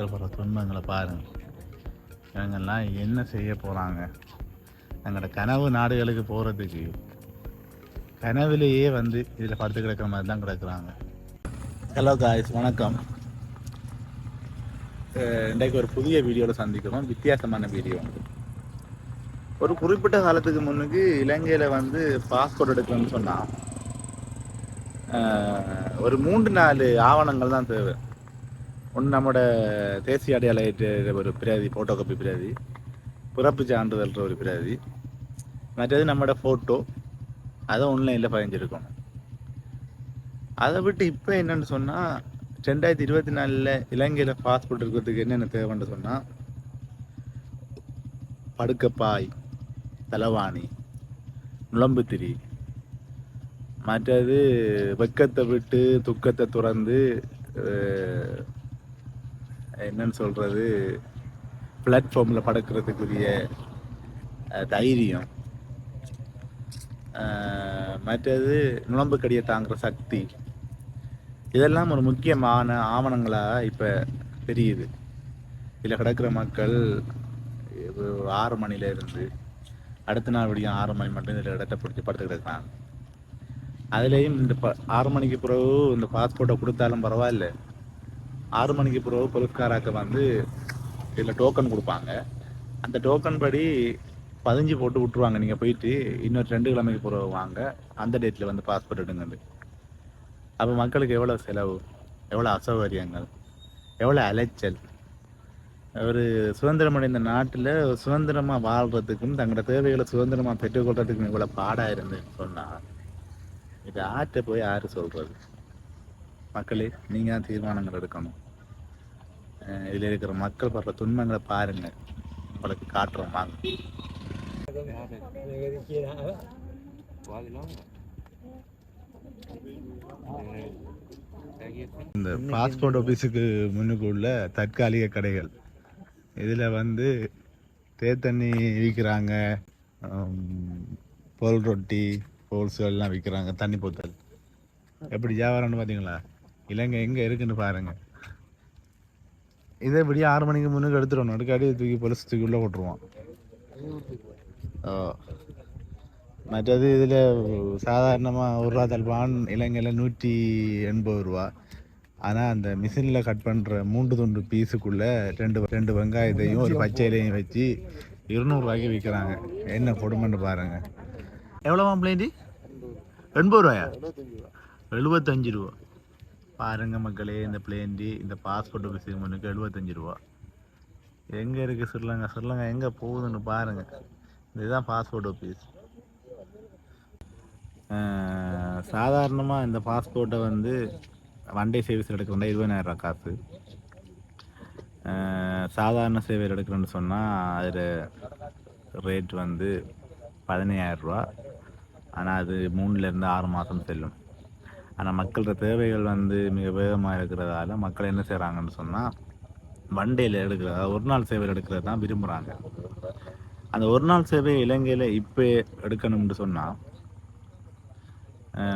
மக்கள் படுற துன்பங்களை பாருங்கள் இவங்கெல்லாம் என்ன செய்ய போகிறாங்க எங்களோட கனவு நாடுகளுக்கு போகிறதுக்கு கனவுலேயே வந்து இதில் படுத்து கிடக்கிற மாதிரி தான் கிடக்குறாங்க. ஹலோ காய்ஸ் வணக்கம். இன்றைக்கு ஒரு புதிய வீடியோவில் சந்திக்கிறோம். வித்தியாசமான வீடியோ. ஒரு குறிப்பிட்ட காலத்துக்கு முன்னுக்கு இலங்கையில் வந்து பாஸ்போர்ட் எடுக்கணும்னு சொன்னால் ஒரு மூன்று நாலு ஆவணங்கள் தான் தேவை. ஒன்று நம்மளோட தேசிய அடையாள ஒரு பிரதி ஃபோட்டோ காப்பி பிரதி பிறப்பு சான்றிதழ்ன்ற ஒரு பிரதி. மற்றது நம்மளோட ஃபோட்டோ அதை ஆன்லைனில் பதிஞ்சிருக்கும். அதை விட்டு இப்போ என்னென்னு சொன்னால் ரெண்டாயிரத்தி இருபத்தி நாலில் இலங்கையில் பாஸ்போர்ட் இருக்கிறதுக்கு என்னென்ன தேவைன்னு சொன்னால் படுக்கப்பாய் தலவாணி நுழம்புத்திரி. மற்றது வெக்கத்தை விட்டு துக்கத்தை துறந்து என்னன்னு சொல்கிறது பிளாட்ஃபார்மில் படக்கிறதுக்குரிய தைரியம். மற்றது நுழம்புக்கடியை தாங்குற சக்தி. இதெல்லாம் ஒரு முக்கியமான ஆவணங்களாக இப்போ தெரியுது. இதில் கிடக்கிற மக்கள் ஒரு ஆறு மணிலேருந்து அடுத்த நாள் விடியும் ஆறு மணி மட்டும் இதில் இடத்த பிடிச்சி படுத்து கிடக்குறாங்க அதுலேயும் இந்த ப ஆறு மணிக்கு பிறகு இந்த பாஸ்போர்ட்டை கொடுத்தாலும் பரவாயில்ல. ஆறு மணிக்கு பிறகு போலீஸ்காராக்க வந்து இதில் டோக்கன் கொடுப்பாங்க. அந்த டோக்கன் படி பதிஞ்சு போட்டு விட்ருவாங்க நீங்கள் போயிட்டு இன்னொரு ரெண்டு கிழமைக்கு பிறகு வாங்க. அந்த டேட்டில் வந்து பாஸ்போர்ட் எடுங்கன்னு. அப்போ மக்களுக்கு எவ்வளோ செலவு? எவ்வளோ அசௌகரியங்கள்? எவ்வளோ அலைச்சல்? ஒரு சுதந்திரம் அடைந்த நாட்டில் சுதந்திரமாக வாழ்கிறதுக்கும் தங்களோட தேவைகளை சுதந்திரமாக பெற்றுக்கொள்றதுக்கும் இவ்வளோ பாடாக இருந்துன்னு சொன்னால் இது ஆற்ற போய் யார் சொல்கிறது மக்களே நீங்கள் தான் தீர்மானங்கள் எடுக்கணும். இதில் இதுல இருக்கிற மக்கள் படுற துன்பங்களை பாருங்க. உங்களுக்கு காட்டுறோம் வாங்க. இந்த பாஸ்போர்ட் ஆஃபீஸுக்கு முன்னுக்கு உள்ள தற்காலிக கடைகள். இதில் வந்து தேத்தண்ணி விற்கிறாங்க பொல் ரொட்டி போல்ஸ் எல்லாம் விற்கிறாங்க தண்ணி போத்தல். எப்படி வியாபாரம்னு பார்த்தீங்களா? இலங்கை எங்கே இருக்குன்னு பாருங்கள் இதே இப்படி ஆறு மணிக்கு முன்னுக்கு எடுத்துடணும். அடுக்காடி தூக்கி பொலிஸ் தூக்கி உள்ளே போட்டுருவான். ஓ மற்றது இதில் சாதாரணமாக ஒரு ரூபா தல்பான் இலங்கையில் நூற்றி எண்பது ரூபா. ஆனால் அந்த மிஷினில் கட் பண்ணுற மூன்று துண்டு பீஸுக்குள்ளே ரெண்டு ரெண்டு வெங்காயத்தையும் ஒரு பச்சை இலையும் வச்சு இருநூறுவாய்க்கு விற்கிறாங்க. என்ன கொடுமைன்னு பாருங்கள் எவ்வளோவா பிளேண்டி எண்பது ரூபாயா? எழுபத்தஞ்சு ரூபா. பாருங்க மக்களே இந்த பிளேண்டி இந்த பாஸ்போர்ட் ஆஃபீஸுக்கு முன்னுக்கு எழுபத்தஞ்சு ரூபா. எங்கே இருக்குது ஸ்ரீலங்கா? ஸ்ரீலங்கா எங்கே போகுதுன்னு பாருங்கள் இதுதான் பாஸ்போர்ட் ஆஃபீஸ் சாதாரணமாக இந்த பாஸ்போர்ட்டை வந்து ஒன் டே சர்வீஸ் எடுக்கிறோம்னா ரூபா காசு. சாதாரண சேவையில் எடுக்கிறோன்னு சொன்னால் அதில் ரேட் வந்து பதினையாயிரம் ஆனால் அது மூணுலேருந்து ஆறு மாதம் செல்லும். ஆனால் மக்களோட தேவைகள் வந்து மிக வேகமாக இருக்கிறதால மக்கள் என்ன செய்கிறாங்கன்னு சொன்னால் வண்டியில் எடுக்கிறதா ஒரு நாள் சேவையில் எடுக்கிறது தான் விரும்புகிறாங்க அந்த ஒரு நாள் சேவை இலங்கையில் இப்போ எடுக்கணும்னு சொன்னால்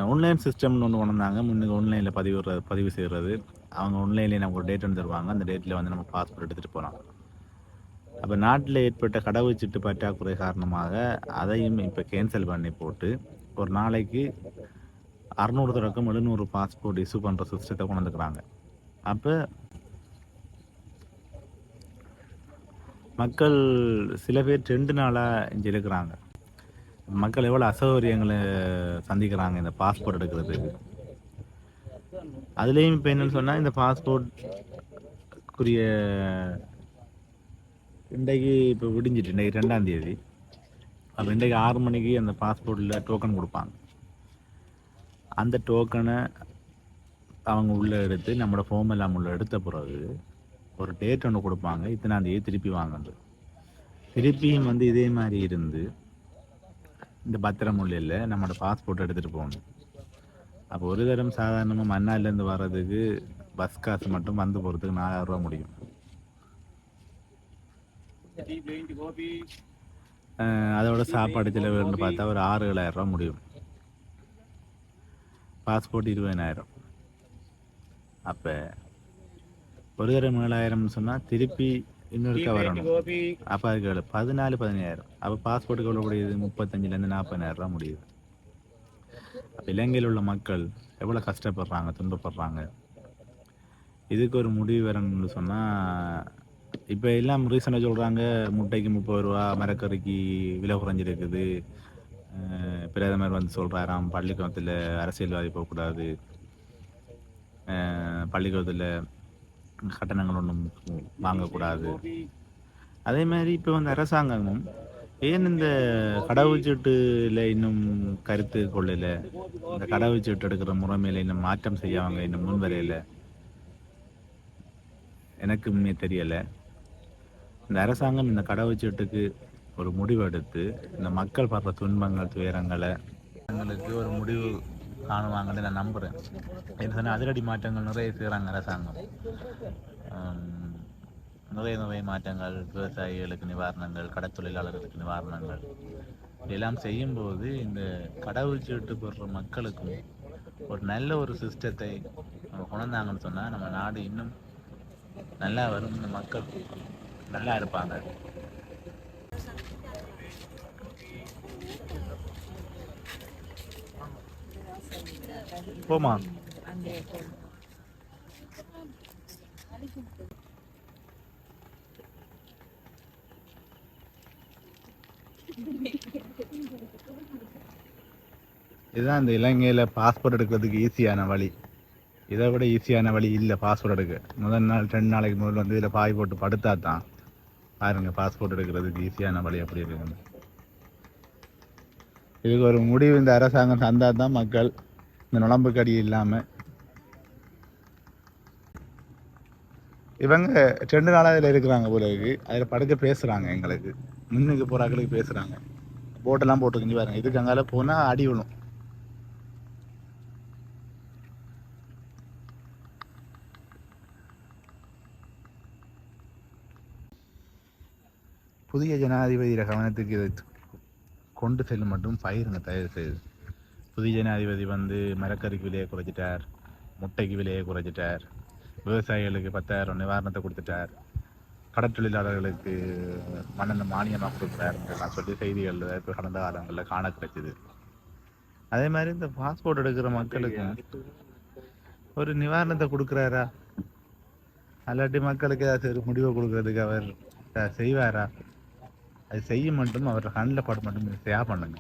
ஆன்லைன் சிஸ்டம்னு ஒன்று கொண்டாங்க முன்னுக்கு ஆன்லைனில் பதிவு பதிவு செய்கிறது அவங்க ஆன்லைன்லேயே நமக்கு ஒரு டேட் வந்து தருவாங்க. அந்த டேட்டில் வந்து நம்ம பாஸ்போர்ட் எடுத்துகிட்டு போகலாம் அப்போ நாட்டில் ஏற்பட்ட கடவுச்சீட்டு பற்றாக்குறை காரணமாக அதையும் இப்போ கேன்சல் பண்ணி போட்டு ஒரு நாளைக்கு அறநூறு தொடக்கம் எழுநூறு பாஸ்போர்ட் இஷ்யூ பண்ணுற சிஸ்டத்தை கொண்டு வந்துக்கிறாங்க. அப்போ மக்கள் சில பேர் ரெண்டு நாளாக இங்கே இருக்கிறாங்க. மக்கள் எவ்வளோ அசௌகரியங்களை சந்திக்கிறாங்க இந்த பாஸ்போர்ட் எடுக்கிறதுக்கு. அதுலேயும் இப்போ என்னன்னு சொன்னால் இந்த பாஸ்போர்ட்க்குரிய இன்றைக்கு இப்போ விடிஞ்சிட்டு இன்றைக்கு ரெண்டாம் தேதி. அப்போ இன்றைக்கு ஆறு மணிக்கு அந்த பாஸ்போர்ட்டில் டோக்கன் கொடுப்பாங்க. அந்த டோக்கனை அவங்க உள்ளே எடுத்து நம்மளோட ஃபார்ம் எல்லாம் உள்ள எடுத்த பிறகு ஒரு டேட் ஒன்று கொடுப்பாங்க. இத்தனாம் தேதி திருப்பி வாங்குறது. திருப்பியும் வந்து இதே மாதிரி இருந்து இந்த பத்திரமொழியில் நம்மளோட பாஸ்போர்ட் எடுத்துகிட்டு போகணும். அப்போ ஒரு தரம் சாதாரணமாக மன்னார்லேருந்து வர்றதுக்கு பஸ் காசு மட்டும் வந்து போகிறதுக்கு நாலாயிரம் ரூபா முடியும். அதோட சாப்பாடு செலவுன்னு பார்த்தா ஒரு ஆறு ஏழாயிரம் ரூபா முடியும். பாஸ்போர்ட் இருபதாயிரம். அப்போ ஒரு தரம் ஏழாயிரம்னு சொன்னால் திருப்பி இன்னொருக்கா வரணும். அப்போ அதுக்கு எவ்வளோ பதினாலு பதினாயிரம் அப்போ பாஸ்போர்ட்டுக்கு எவ்வளோ முடியுது? முப்பத்தஞ்சுலேருந்து நாற்பதாயிரம் ரூபா முடியுது. அப்போ இலங்கையில் உள்ள மக்கள் எவ்வளோ கஷ்டப்படுறாங்க துன்பப்படுறாங்க? இதுக்கு ஒரு முடிவு வரணும்னு சொன்னால் இப்போ எல்லாம் ரீசனாக சொல்கிறாங்க முட்டைக்கு முப்பது ரூபா மரக்கறிக்கு விலை குறைஞ்சிருக்குது. பிரதமர் வந்து சொல்கிறாராம் பள்ளிக்கூடத்தில் அரசியல்வாதி போகக்கூடாது. பள்ளிக்கூடத்தில் கட்டணங்கள் ஒன்றும் வாங்கக்கூடாது. அதே மாதிரி இப்போ வந்து அரசாங்கமும் ஏன் இந்த கடவுச்சீட்டுல இன்னும் கருத்து கொள்ளல? இந்த கடவுச்சீட்டு எடுக்கிற முறைமையில இன்னும் மாற்றம் செய்யவங்க இன்னும் முன்வரையில? எனக்கு தெரியலை தெரியல. இந்த அரசாங்கம் இந்த கடவுச்சீட்டுக்கு ஒரு முடிவெடுத்து இந்த மக்கள் படுற துன்பங்கள் துயரங்களை எங்களுக்கு ஒரு முடிவு காணுவாங்கன்னு நான் நம்புகிறேன் என்ன சொன்னால் அதிரடி மாற்றங்கள் நிறைய செய்கிறாங்க அரசாங்கம். நிறைய நிறைய மாற்றங்கள் விவசாயிகளுக்கு நிவாரணங்கள் கடற்தொழிலாளர்களுக்கு நிவாரணங்கள். இதெல்லாம் செய்யும்போது இந்த கடவுச்சீட்டு பெறுற மக்களுக்கும் ஒரு நல்ல ஒரு சிஸ்டத்தை நம்ம கொண்டாந்தாங்கன்னு சொன்னால் நம்ம நாடு இன்னும் நல்லா வரும் இந்த மக்கள் நல்லா இருப்பாங்க. போமா இதுதான் இந்த இலங்கையில் பாஸ்போர்ட் எடுக்கிறதுக்கு ஈஸியான வழி. இதை விட ஈஸியான வழி இல்லை பாஸ்போர்ட் எடுக்க. முதல் நாள் ரெண்டு நாளைக்கு முதல்ல வந்து இதில் பாய் போட்டு படுத்தா தான் பாருங்க பாஸ்போர்ட் எடுக்கிறதுக்கு ஈஸியான வழி அப்படி இருக்குன்னு. இதுக்கு ஒரு முடிவு இந்த அரசாங்கம் தந்தா தான் மக்கள் இந்த நுழம்பு கடி இல்லாமல் இவங்க ரெண்டு நாளாக இதில் இருக்கிறாங்க போல இருக்கு. அதில் படுக்க பேசுகிறாங்க எங்களுக்கு. முன்னுக்கு போகிறாங்களுக்கு பேசுகிறாங்க போட்டெல்லாம் போட்டுக்கிஞ்சு பாருங்க. இதுக்கு அங்கால போனால் அடி விழும். புதிய ஜனாதிபதியோட கவனத்துக்கு இதை கொண்டு செல்லும் மட்டும் பயிருங்க தயவு செய்து புதிய ஜனாதிபதி வந்து மரக்கறிக்கு விலையை குறைச்சிட்டார் முட்டைக்கு விலையை குறைச்சிட்டார் விவசாயிகளுக்கு பத்தாயிரம் நிவாரணத்தை கொடுத்துட்டார் கடற்தொழிலாளர்களுக்கு மண்ணெண்ண மானியமாக கொடுக்குறாரு நான் சொல்லி செய்திகளில் இப்போ கடந்த காலங்களில் காண கிடைச்சிது. அதே மாதிரி இந்த பாஸ்போர்ட் எடுக்கிற மக்களுக்கும் ஒரு நிவாரணத்தை கொடுக்குறாரா? அல்லாட்டி மக்களுக்கு ஏதாச்சும் ஒரு முடிவை கொடுக்கறதுக்கு அவர் செய்வாரா? அது செய்ய மட்டும் அவர் கண்ணில் பட மட்டும் சேவ் பண்ணுங்க.